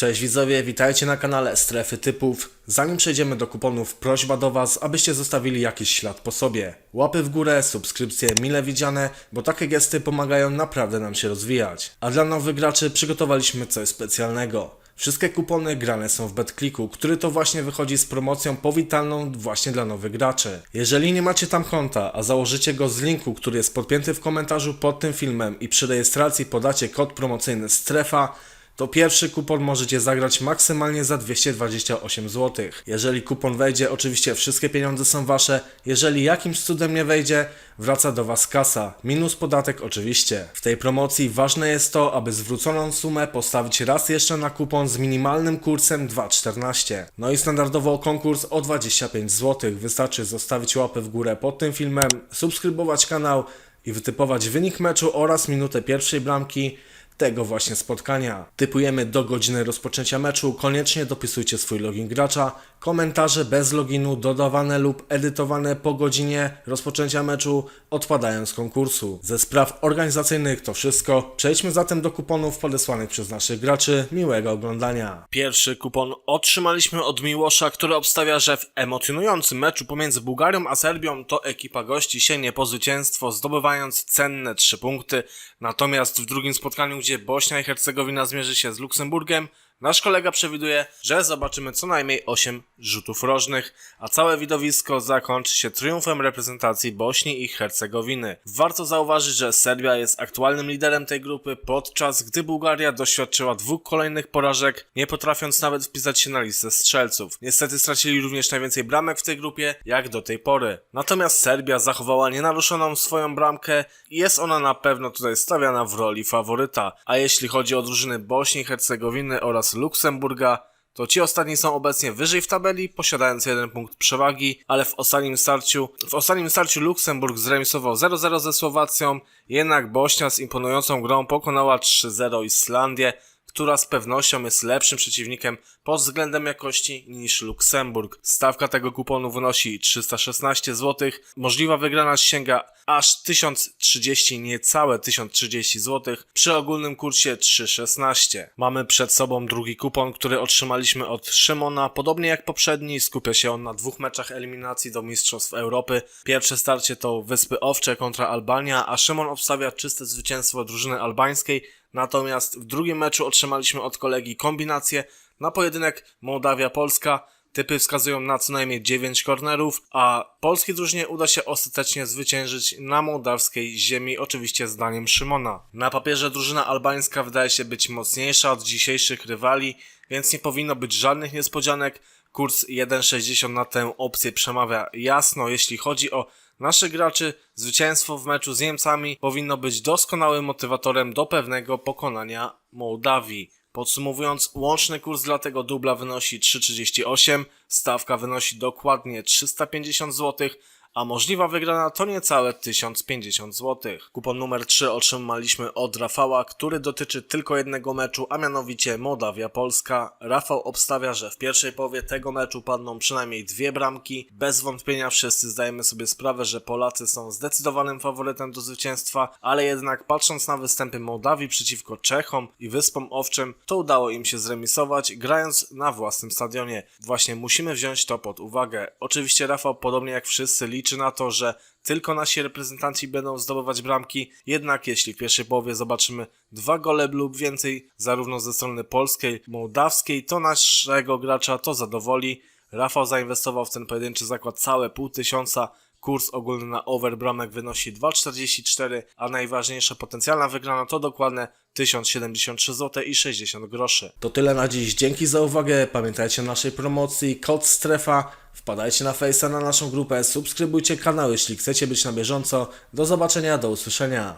Cześć widzowie, witajcie na kanale Strefy Typów. Zanim przejdziemy do kuponów, prośba do Was, abyście zostawili jakiś ślad po sobie. Łapy w górę, subskrypcje mile widziane, bo takie gesty pomagają naprawdę nam się rozwijać. A dla nowych graczy przygotowaliśmy coś specjalnego. Wszystkie kupony grane są w BetClicku, który to właśnie wychodzi z promocją powitalną właśnie dla nowych graczy. Jeżeli nie macie tam konta, a założycie go z linku, który jest podpięty w komentarzu pod tym filmem i przy rejestracji podacie kod promocyjny STREFA, to pierwszy kupon możecie zagrać maksymalnie za 228 zł. Jeżeli kupon wejdzie, oczywiście wszystkie pieniądze są wasze. Jeżeli jakimś cudem nie wejdzie, wraca do was kasa. Minus podatek oczywiście. W tej promocji ważne jest to, aby zwróconą sumę postawić raz jeszcze na kupon z minimalnym kursem 2,14. No i standardowo konkurs o 25 zł. Wystarczy zostawić łapę w górę pod tym filmem, subskrybować kanał i wytypować wynik meczu oraz minutę pierwszej bramki tego właśnie spotkania. Typujemy do godziny rozpoczęcia meczu. Koniecznie dopisujcie swój login gracza. Komentarze bez loginu dodawane lub edytowane po godzinie rozpoczęcia meczu odpadają z konkursu. Ze spraw organizacyjnych to wszystko. Przejdźmy zatem do kuponów podesłanych przez naszych graczy. Miłego oglądania. Pierwszy kupon otrzymaliśmy od Miłosza, który obstawia, że w emocjonującym meczu pomiędzy Bułgarią a Serbią to ekipa gości sięgnie po zwycięstwo, zdobywając cenne 3 punkty. Natomiast w drugim spotkaniu, gdzie Bośnia i Hercegowina zmierzy się z Luksemburgiem, nasz kolega przewiduje, że zobaczymy co najmniej 8 rzutów rożnych, a całe widowisko zakończy się triumfem reprezentacji Bośni i Hercegowiny. Warto zauważyć, że Serbia jest aktualnym liderem tej grupy, podczas gdy Bułgaria doświadczyła dwóch kolejnych porażek, nie potrafiąc nawet wpisać się na listę strzelców. Niestety stracili również najwięcej bramek w tej grupie, jak do tej pory. Natomiast Serbia zachowała nienaruszoną swoją bramkę i jest ona na pewno tutaj stawiana w roli faworyta. A jeśli chodzi o drużyny Bośni i Hercegowiny oraz Luksemburga, to ci ostatni są obecnie wyżej w tabeli, posiadając jeden punkt przewagi, ale w ostatnim starciu, w ostatnim starciu Luksemburg zremisował 0-0 ze Słowacją, jednak Bośnia z imponującą grą pokonała 3-0 Islandię, która z pewnością jest lepszym przeciwnikiem pod względem jakości niż Luksemburg. Stawka tego kuponu wynosi 316 zł. Możliwa wygrana sięga aż 1030, niecałe 1030 zł przy ogólnym kursie 3,16. Mamy przed sobą drugi kupon, który otrzymaliśmy od Szymona. Podobnie jak poprzedni, skupia się on na dwóch meczach eliminacji do Mistrzostw Europy. Pierwsze starcie to Wyspy Owcze kontra Albania, a Szymon obstawia czyste zwycięstwo drużyny albańskiej. Natomiast w drugim meczu otrzymaliśmy od kolegi kombinację na pojedynek Mołdawia-Polska. Typy wskazują na co najmniej 9 kornerów, a polskiej drużynie uda się ostatecznie zwyciężyć na mołdawskiej ziemi, oczywiście zdaniem Szymona. Na papierze drużyna albańska wydaje się być mocniejsza od dzisiejszych rywali, więc nie powinno być żadnych niespodzianek. Kurs 1,60 na tę opcję przemawia jasno, jeśli chodzi o naszych graczy. Zwycięstwo w meczu z Niemcami powinno być doskonałym motywatorem do pewnego pokonania Mołdawii. Podsumowując, łączny kurs dla tego dubla wynosi 3,38, stawka wynosi dokładnie 350 zł, a możliwa wygrana to niecałe 1050 zł. Kupon numer 3 otrzymaliśmy od Rafała, który dotyczy tylko jednego meczu, a mianowicie Mołdawia-Polska. Rafał obstawia, że w pierwszej połowie tego meczu padną przynajmniej dwie bramki. Bez wątpienia wszyscy zdajemy sobie sprawę, że Polacy są zdecydowanym faworytem do zwycięstwa, ale jednak patrząc na występy Mołdawii przeciwko Czechom i Wyspom Owczym, to udało im się zremisować, grając na własnym stadionie. Właśnie musimy wziąć to pod uwagę. Oczywiście Rafał, podobnie jak wszyscy, liczy na to, że tylko nasi reprezentanci będą zdobywać bramki, jednak jeśli w pierwszej połowie zobaczymy dwa gole lub więcej, zarówno ze strony polskiej, mołdawskiej, to naszego gracza to zadowoli. Rafał zainwestował w ten pojedynczy zakład całe pół tysiąca, Kurs ogólny na over bramek wynosi 2,44, a najważniejsza potencjalna wygrana to dokładne 1073 zł i 60 groszy. To tyle na dziś. Dzięki za uwagę. Pamiętajcie o naszej promocji. Kod strefa. Wpadajcie na Face'a na naszą grupę. Subskrybujcie kanał, jeśli chcecie być na bieżąco. Do zobaczenia, do usłyszenia.